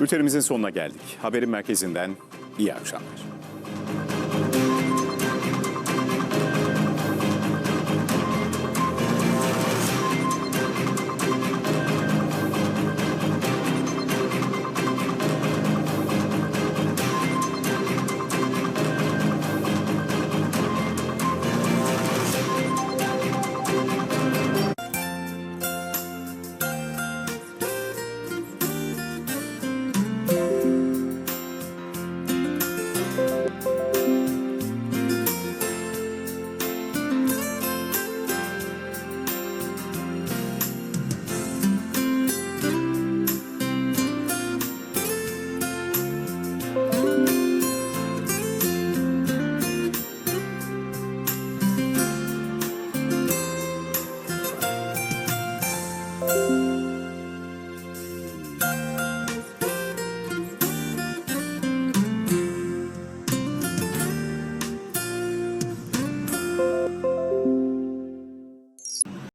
Bültenimizin sonuna geldik. Haberin merkezinden iyi akşamlar.